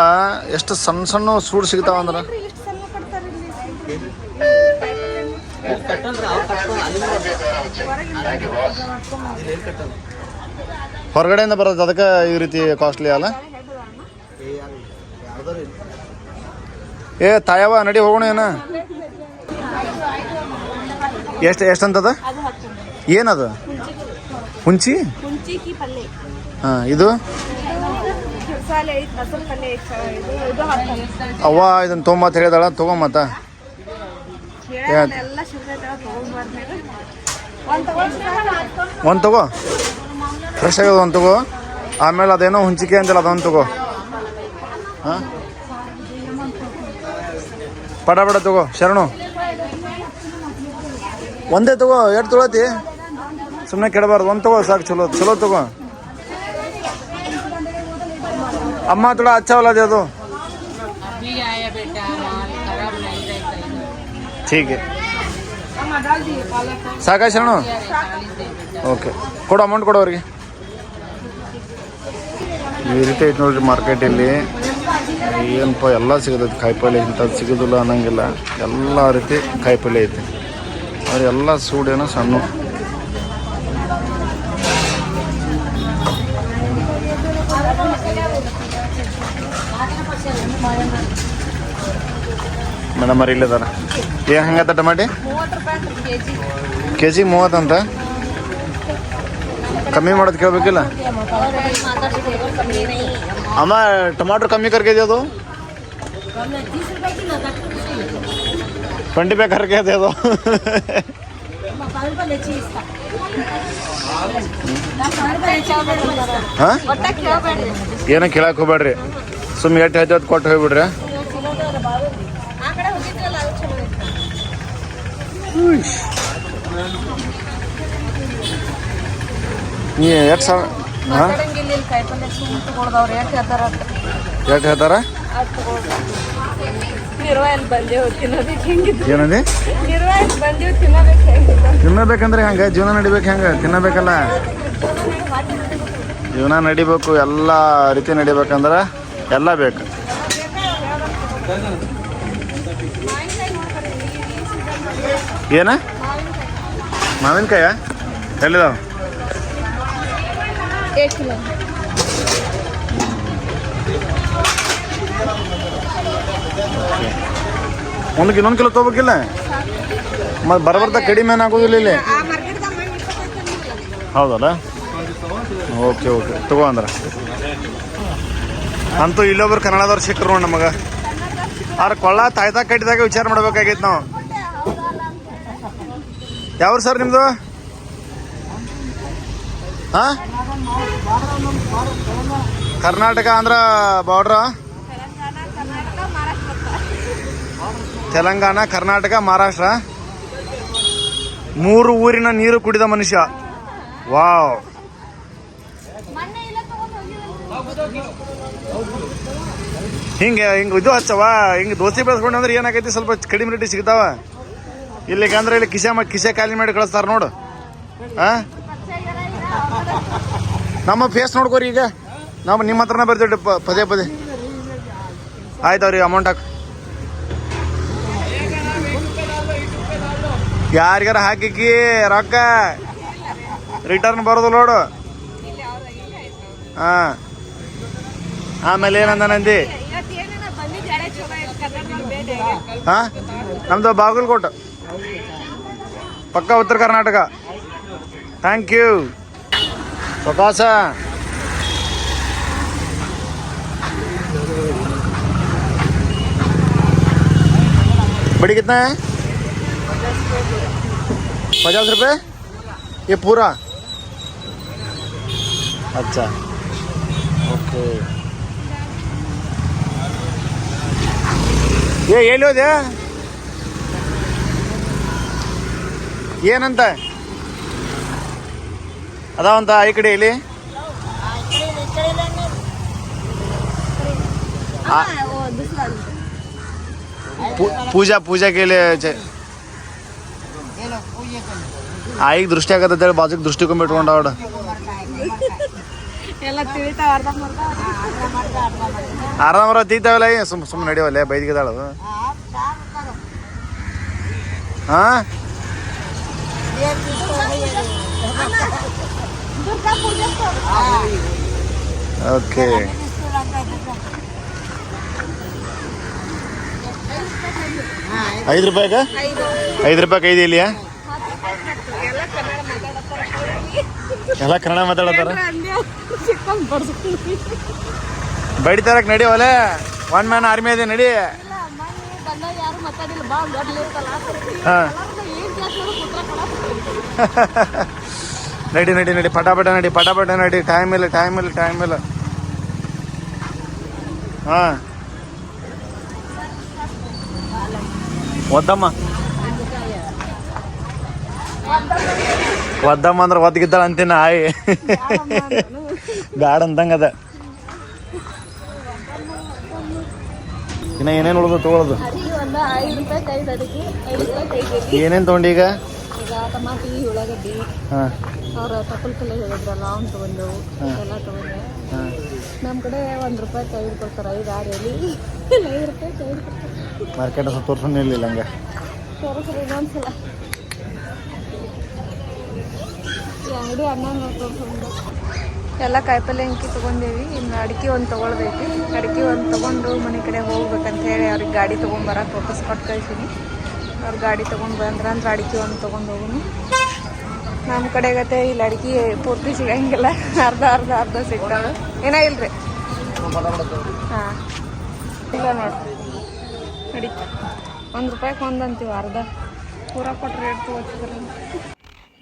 Speaker 1: ಎಷ್ಟು ಸಣ್ಣ ಸಣ್ಣ ಸೂಡ್ ಸಿಗ್ತಾವ ಅಂದ್ರೆ? ಹೊರಗಡೆಯಿಂದ ಬರೋದು ಅದಕ್ಕೆ ಈ ರೀತಿ ಕಾಸ್ಟ್ಲಿ ಅಲ್ಲ? ಏ ತಾಯವ ನಡಿ ಹೋಗೋಣ ಏನ? ಎಷ್ಟು ಎಷ್ಟಂತದ? ಏನದು? ಹುಂಚಿ? ಹಾ ಇದು? ಅವ್ವ ಇದನ್ನ ತೊಗೊಂಬತ್ ಹೇಳಿದಾಳ ತೊಗೊಂಬತ್ತ ಒಂದು ತಗೋ ಫ್ರೆಶ್ ಆಗ್ಯದ ಒಂದು ತಗೋ? ಆಮೇಲೆ ಅದೇನೋ ಹುಂಚಿಕೆ ಅಂತಿಲ್ಲ ಅದೊಂದು ತಗೋ. ಹಾಂ? ಪಡ ಪಡ ತಗೋ, ಶರಣು. ಒಂದೇ ತಗೋ, ಎರಡು ತೊಳತಿ. ಸುಮ್ಮನೆ ಕೆಡಬಾರ್ದು, ಒಂದು ತಗೋ ಸಾಕು, ಚಲೋ ಚಲೋ ತಗೋ. ಅಮ್ಮ
Speaker 3: ತೊಳ ಅದೇ ಅದು.
Speaker 1: ठीक है ಸಾಕಾ, ಶರಣು? ಓಕೆ. ಕೊಡು ಅಮೌಂಟ್ ಕೊಡು ಅವ್ರಿಗೆ. ಈ ರೀತಿ ಐತೆ ನೋಡ್ರಿ ಮಾರ್ಕೆಟಲ್ಲಿ ಏನಪ್ಪ ಎಲ್ಲ ಸಿಗತೈತಿ. ಕಾಯಿಪಲ್ಲೆ ಇಂಥದ್ದು ಸಿಗೋದಿಲ್ಲ ಅನ್ನೋಂಗಿಲ್ಲ. ಎಲ್ಲ ರೀತಿ ಕಾಯಿಪಲ್ಲೆ ಐತಿ. ಅವ್ರು ಎಲ್ಲ ಸೂಡೇನೋ ಸಣ್ಣ. ಮೇಡಮ್ ಅವ್ರು ಇಲ್ಲದಾರ. ಏನು ಹಂಗತ್ತ ಟಮಾಟಿ? ಕೆ ಜಿ ಮೂವತ್ತಂತ? कमी कमी नहीं अम्मा टमाटर कमी करके दे दो। ट्वेंटी पे करके दे दो। ऐन खिलाक होबड़ी सूम् एट हज़ार कोई Oh ನೀ ಎಷ್ಟು ಸಾವಿರ ಹಾಂ? ಎಷ್ಟು ಹೇಳ್ತಾರ ಏನಂದಿ? ತಿನ್ನಬೇಕಂದ್ರೆ ಹೆಂಗೆ? ಜೀವನ ನಡಿಬೇಕು ಹೆಂಗೆ? ತಿನ್ನಬೇಕಲ್ಲ? ಜೀವನ ನಡಿಬೇಕು ಎಲ್ಲ ರೀತಿ ನಡಿಬೇಕಂದ್ರೆ ಎಲ್ಲ ಬೇಕು. ಏನ? ಮಾವಿನಕಾಯ? ಎಲ್ಲಿದಾವ?
Speaker 2: ಎಷ್ಟು किलो
Speaker 1: ಒಂದಕ್ಕೆ ಇನ್ನೊಂದು ಕಿಲೋ ತೊಗೋಬೇಕಿಲ್ಲ? ಮತ್ತೆ ಬರಬರ್ತಾ ಕಡಿಮೆ ಆಗೋದಿಲ್ಲ ಇಲ್ಲಿ? ಹೌದಲ್ಲ? Okay okay. ತಗೋ ಅಂದ್ರೆ. ಅಂತೂ ಇಲ್ಲೊಬ್ರು ಕನ್ನಡದವ್ರು ಸಿಕ್ಕರು ನೋಡಿ ನಮಗೆ. ಅವ್ರ ಕೊಳ್ಳ ತಾಯ್ತಾ ಕಟ್ಟಿದಾಗ ವಿಚಾರ ಮಾಡ್ಬೇಕಾಗಿತ್ತು ನಾವು. ಯಾವ್ರು ಸರ್ ನಿಮ್ಮದು ಹಾಂ? ಕರ್ನಾಟಕ ಆಂಧ್ರ ಬಾರ್ಡ್ರ ತೆಲಂಗಾಣ, ಕರ್ನಾಟಕ, ಮಹಾರಾಷ್ಟ್ರ. ಮೂರು ಊರಿನ ನೀರು ಕುಡಿದ ಮನುಷ್ಯ. ವಾವ್. ಹಿಂಗೆ ಹಿಂಗೆ ಇದು ಹಚ್ಚವ ಹಿಂಗೆ ದೋಸೆ ಬೆಳೆಸ್ಕೊಂಡು ಅಂದ್ರೆ ಏನಾಗೈತಿ? ಸ್ವಲ್ಪ ಕಡಿಮೆ ರೇಟಿಗೆ ಸಿಗ್ತಾವ. ಇಲ್ಲಿಗೆ ಅಂದ್ರೆ ಇಲ್ಲಿ ಕಿಸೆ ಮಾಡಿ ಕಿಸೆ ಖಾಲಿ ಮಾಡಿ ಕಳಿಸ್ತಾರ ನೋಡು. ಆ ನಮ್ಮ ಫೇಸ್ ನೋಡ್ಕೋರಿ ಈಗ. ನಮ್ಮ ನಿಮ್ಮ ಹತ್ರನೇ ಬರ್ತೀವಿ ಪದೇ ಪದೇ. ಆಯ್ತು ಅವ್ರಿ ಅಮೌಂಟ್ ಹಾಕಿ. ಯಾರಿಗಾರ ಹಾಕಿಕ್ಕಿ ರೊಕ್ಕ? ರಿಟರ್ನ್ ಬರೋದು ನೋಡು. ಹಾಂ. ಆಮೇಲೆ ಏನಂದ ನಂದಿ? ಹಾಂ? ನಮ್ದು ಬಾಗಲಕೋಟೆ. ಪಕ್ಕ ಉತ್ತರ ಕರ್ನಾಟಕ. ಥ್ಯಾಂಕ್ ಯು ಪ್ರಕಾಶ बड़ी कितना है पचास रुपये ये पूरा अच्छा ओके ಏ ಎಲ್ಲಿ ಹೋದೆ ಏನಂತ ಅದಾವಂತ ಈ ಕಡೆ ಇಲ್ಲಿ. ಪೂಜಾ ಪೂಜಾ ಕೇಳಿ ಈಗ ದೃಷ್ಟಿ ಆಗತ್ತ ಹೇಳಿ ಬಾಜುಗೆ ದೃಷ್ಟಿ ಕೊಂಬಿಟ್ಕೊಂಡ ಅವಡ
Speaker 2: ಅರ್ಧ
Speaker 1: ಆರಾಮರ ತೀತಾವಲ್ಲ ಸುಮ್ ಸುಮ್ಮನೆ ನಡಿಯವಲ್ಲ ಬೈದಿಗಿದಾಳದು ಹಾ? ಓಕೆ ಐದು ರೂಪಾಯಿಗ ಐದು ರೂಪಾಯಿ ಐದು ಇಲ್ಲಿಯಾ ಎಲ್ಲ ಕನ್ನಡ ಮಾತಾಡತ್ತಾರ?
Speaker 2: ಬಡ್ಸ್ಕೊಂಡು
Speaker 1: ಬಡಿತಾರಕ್ ನಡಿಯವಲ್ಲ ಒನ್ ಮ್ಯಾನ್ ಆರ್ಮಿ ಅದೇ ನಡಿ. ಹಾ
Speaker 2: ಏನ್ ಜಾಸ್ತಿ ಕುತ್ರ ಕೊಡ
Speaker 1: ನಡಿ ನಡಿ ನಡಿ, ಪಟ ಪಟ ನಡಿ, ಪಟ ಪಟ ನಡಿ. ಟೈಮ್ ಇಲ್ಲ ಟೈಮ್ ಇಲ್ಲ ಟೈಮ್ ಇಲ್ಲ. ಹಾ. ಒದ್ದಮ್ಮ. ಒದ್ದಮ್ಮ ಅಂದ್ರೆ ಒದ್ದಗಿದ್ದಾಳ ಅಂತೀನಿ ಆಯಿ. ಬ್ಯಾಡ ಅಂತಂಗ ಅದ. ಇನ್ನ ಏನೇನು ಉಳ್ದು ತಗೊಳ್ಳೋದು ಏನೇನು ತೊಗೊಂಡು ಈಗ
Speaker 2: ಈಗ ಟಮಾಟಿ ಉಳ್ಳಾಗಡ್ಡಿ
Speaker 1: ಹಾಂ.
Speaker 2: ಅವ್ರ ತಪ್ಪಲ್ ಪಲ್ಯ ಹೇಳಿದ್ರಲ್ಲ ಅವ್ನು ತೊಗೊಂಡೆವು ಎಲ್ಲ ತೊಗೊಂಡೆ. ನಮ್ಮ ಕಡೆ ಒಂದು ರೂಪಾಯಿ ಕೊಡ್ತಾರೆ ಐದು ಆರು ಎಲ್ಲಿ ಐದು ರೂಪಾಯಿ ಕೊಡ್ತಾರೆ.
Speaker 1: ಮಾರ್ಕೆಟ್ ತೋರ್ಸೋಣ ಇರಲಿಲ್ಲ ಹಂಗೆ.
Speaker 2: ತೋರಿಸ್ರಿ ಇನ್ನೊಂದ್ಸಲ ಈ ಅಂಗಡಿ ಅನ್ನ ನೋಡ್ಕೊಂಡು ಎಲ್ಲ ಕಾಯಿಪಲ್ಲೆ ಅಂಕಿ ತೊಗೊಂಡೇವಿ. ಇನ್ನು ಅಡಿಕೆ ಒಂದು ತೊಗೊಳ್ದೈತಿ ಅಡಿಕೆ ಒಂದು ತೊಗೊಂಡು ಮನೆ ಕಡೆ ಹೋಗ್ಬೇಕಂತ ಹೇಳಿ ಅವ್ರಿಗೆ ಗಾಡಿ ತೊಗೊಂಬರಕ್ಕೆ ವಾಪಸ್ ಕೊಟ್ಟು ಕಳ್ಸೀನಿ. ಅವ್ರು ಗಾಡಿ ತೊಗೊಂಡು ಬಂದ್ರ ಅಂದ್ರೆ ಅಡಿಕೆ ಒಂದು ತೊಗೊಂಡು ಹೋಗುನು. ನಮ್ಮ ಕಡೆಗತೆ ಇಲ್ಲಿ, ಅಡಿಕೆ ಪೂರ್ತಿ ಸಿಗಂಗಿಲ್ಲ. ಅರ್ಧ ಅರ್ಧ ಅರ್ಧ ಸಿಗ್ತಾವೆ. ಏನೋ ಇಲ್ರಿ? ಹಾಂ. ಇಲ್ಲ ನೋಡ್ರಿ. ಅಡಿಕೆ. ಒಂದು ರೂಪಾಯಿಗೆ ಒಂದು ಅಂತೀವಿ ಅರ್ಧ. ಪೂರ ಕೊಟ್ಟು ರೇಟ್ ತಗೋತಿದ್ರು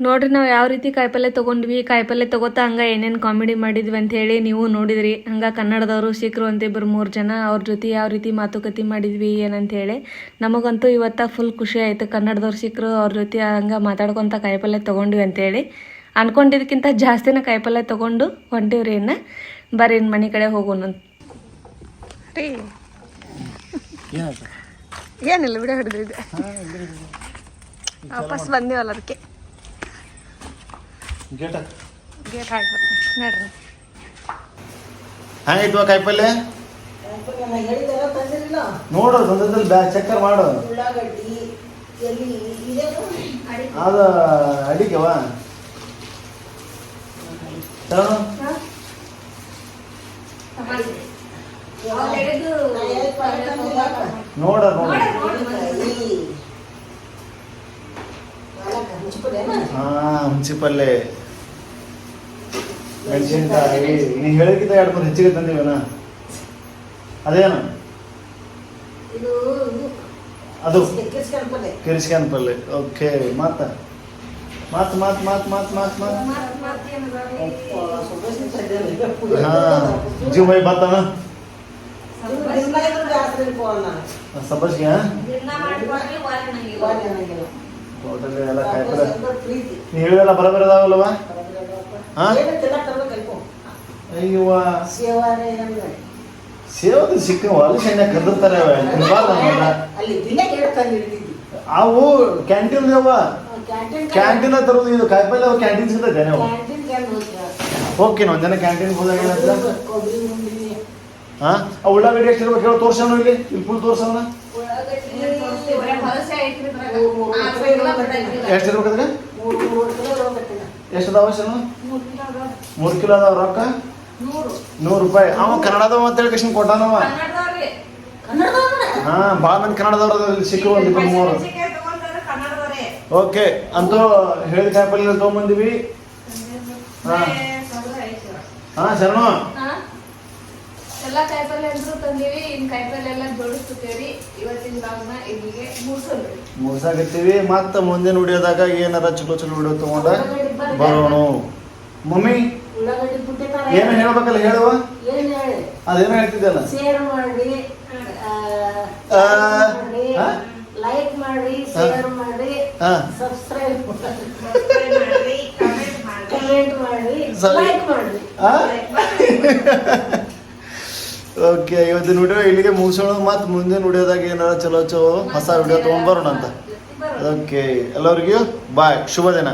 Speaker 2: ನೋಡ್ರಿ ನಾವು ಯಾವ ರೀತಿ ಕಾಯಿಪಲ್ಲೆ ತೊಗೊಂಡ್ವಿ ಕಾಯಿಪಲ್ಲೆ ತಗೋತಾ ಹಂಗ ಏನೇನು ಕಾಮಿಡಿ ಮಾಡಿದ್ವಿ ಅಂತ ಹೇಳಿ ನೀವು ನೋಡಿದ್ರಿ. ಹಂಗೆ ಕನ್ನಡದವರು ಸಿಕ್ಕರು ಅಂತ ಇಬ್ಬರು ಮೂರು ಜನ ಅವ್ರ ಜೊತೆ ಯಾವ ರೀತಿ ಮಾತುಕತೆ ಮಾಡಿದ್ವಿ ಏನಂತ ಹೇಳಿ. ನಮಗಂತೂ ಇವತ್ತು ಫುಲ್ ಖುಷಿ ಆಯಿತು. ಕನ್ನಡದವ್ರು ಸಿಕ್ಕರು ಅವ್ರ ಜೊತೆ ಹಂಗೆ ಮಾತಾಡ್ಕೊತ ಕಾಯಿಪಲ್ಲೆ ತೊಗೊಂಡ್ವಿ ಅಂತೇಳಿ ಅನ್ಕೊಂಡಿದ್ದಕ್ಕಿಂತ ಜಾಸ್ತಿನ ಕಾಯಿಪಲ್ಲೆ ತೊಗೊಂಡು ಹೊಂಟಿವ್ರಿ ಇನ್ನು. ಬರ್ರಿ ಇನ್ನು ಮನೆ ಕಡೆ ಹೋಗೋಣ ರೀ. ಏನಿಲ್ಲ ಬಿಡ ಹಿಡಿದಿದೆ. ವಾಪಸ್ ಬಂದೀವಲ್ಲ ಅದಕ್ಕೆ.
Speaker 1: ಗೇಟ.
Speaker 2: ಗೇಟ್ ಹಾಕ್ಬೇಕು ನೋಡ್ರಿ.
Speaker 1: ಹೆಂಗೈತ್ವ ಕಾಯಿಪಲ್ಲೆ.
Speaker 3: ಚೆಕ್
Speaker 1: ನೋಡು ಬ್ಯಾ ಚಕ್ಕರ್ ಮಾಡು. ಅದ ಅಡಿಗೆವ. ನೋಡ ನೋಡು. ಹಾ ಹುಂಚಿ ಪಲ್ಲೆ ಮೆಣಸಿನ್ಕಾಯಿ ನೀ ಹೇಳಿಕ್ಕಿಂತ ಎರಡು ಮೂರು ಹೆಚ್ಚಿಗೆ ತಂದಿವೇನ ಅದೇನ?
Speaker 3: ಇದು
Speaker 1: ಅದು.
Speaker 3: ಕಿಸ್ಕನ್ ಪಲ್ಲೆ
Speaker 1: ಕಿರಿಸ್ಕ್ಯಾನ್ ಪಲ್ಲೆ ಓಕೆ ಮಾತ ಮಾತ್ ಮಾತ್ ಮಾತ್ ಮಾತ್. ಮಾತ್ ಮಾತ್ ಹಾ ಜೀವ ಮೈ ಬಾತನ. ಸಬ್ಬಸ್ಗೆ. ಟೋಟಲ್ ಎಲ್ಲ ಕಾಯಿಪಲ್ಲೆ ನೀ ಹೇಳಿದೆಲ್ಲ ಬರಬರ ಅದಾವಲ್ಲವ ಹಾ ಅಯ್ಯವ್ವ. ಸೇವದ ಸಿಕ್ಕ ಅಲ್ಲಿ ಸೈನ್ಯ ಕರ್ದಿರ್ತಾರೆ ಅವ.
Speaker 3: ಅಲ್ಲಿ
Speaker 1: ಕ್ಯಾಂಟೀನ್ ಅವ.
Speaker 3: ಕ್ಯಾಂಟೀನ್
Speaker 1: ಕ್ಯಾಂಟೀನ್ ತರೋದು ಇದು ಕಾಯಿಪಲ್ಲೆ ಅವು ಕ್ಯಾಂಟೀನ್ ಸಿಗ್ತದೆ ನಾವು
Speaker 3: ಕ್ಯಾಂಟೀನ್ ಕ್ಯಾನ್ ಹೋಗ್ತೀವಿ
Speaker 1: ಹೋಗ್ತೀನಿ ಒಂದ್ ಜನ ಕ್ಯಾಂಟೀನ್ ಹೋದಾಗ ಹಾಂ? ಉಳ್ಳಾಗಡ್ಡಿ ಎಷ್ಟು ಇರ್ಬೇಕು ಹೇಳಿ ತೋರ್ಸೋಣ ಇಲ್ಲಿ ಇಲ್ಲಿ ಫುಲ್ ತೋರ್ಸೋಣ ಎಷ್ಟು ಇರ್ಬೇಕಾದ್ರೆ
Speaker 3: ಮೂರು ಮೂರು ಕಿಲೋ ಹೋಗ್ತೀನಿ
Speaker 1: ಎಷ್ಟು ಅದಾವ ಎಷ್ಟು ಮೂರು ಕಿಲೋ ಅದಾವ ರೊಕ್ಕ? ನೂರು ರೂಪಾಯಿ. ಅವ ಕನ್ನಡದ ಅಂತ ಹೇಳಿ ಕೃಷ್ಣ ಕೊಟ್ಟಾನವ. ಹಾ ಭಾಳ ಮಂದಿ ಕನ್ನಡದವ್ರು ಇಬ್ಬರು ಮೂವರು ಓಕೆ ಅಂತೂ ಹೇಳಿದ ಕಾಯಿಪಲ್ಲೆ ತೊಗೊಂಬಂದಿವಿ. ಹಾ. ಹಾ ಶರಣು.
Speaker 2: ಎಲ್ಲ ಕಾಯಿಪಲ್ಲೆ ಅಂದ್ರೂ ತಂದೀವಿ ಇನ್ ಕಾಯಿಪಲ್ಲೆ ಎಲ್ಲ ಜೋಡಿಸ್ತೀವಿ ಇವತ್ತಿನ ಬ್ಲಾಗ್ನ ಇಲ್ಲಿಗೆ ಮುಗಿಸೋದು
Speaker 1: ಮುಗಿಸಾಕತ್ತೀವಿ ಮತ್ತೆ ಮುಂದಿನ ವಿಡಿಯೋದಾಗ ಏನಾರ ಚಲೋ ಚಲೋ ವಿಡಿಯೋ ತಗೊಂಡ ಬರೋಣ. ಮಮ್ಮಿ ಏನು ಹೇಳ್ಬೇಕಲ್ಲ ಹೇಳುವ?
Speaker 3: ಅದೇನು ಹೇಳಿ?
Speaker 1: ಅದೇನೋ ಹೇಳ್ತಿದ್ದಲ್ಲ.
Speaker 3: ಶೇರ್ ಮಾಡಿ? ಲೈಕ್ ಮಾಡಿ ಶೇರ್ ಮಾಡಿ
Speaker 1: ಹಾ
Speaker 3: ಸಬ್ಸ್ಕ್ರೈಬ್ ಮಾಡಿ. ಕಮೆಂಟ್ ಮಾಡಿ. ಲೈಕ್ ಮಾಡಿ.
Speaker 1: ಓಕೆ ಇವತ್ತು ವಿಡಿಯೋ ಇಲ್ಲಿಗೆ ಮುಗಿಸೋಣ. ಮತ್ತು ಮುಂದಿನ ವಿಡಿಯೋದಾಗ ಏನಾರ ಚಲೋ ಚಲೋ ಹೊಸ ವಿಡಿಯೋ ತೊಗೊಂಡ್ಬರೋಣ ಅಂತ. ಓಕೆ, ಎಲ್ಲರಿಗೂ ಬಾಯ್ ಶುಭ ದಿನ.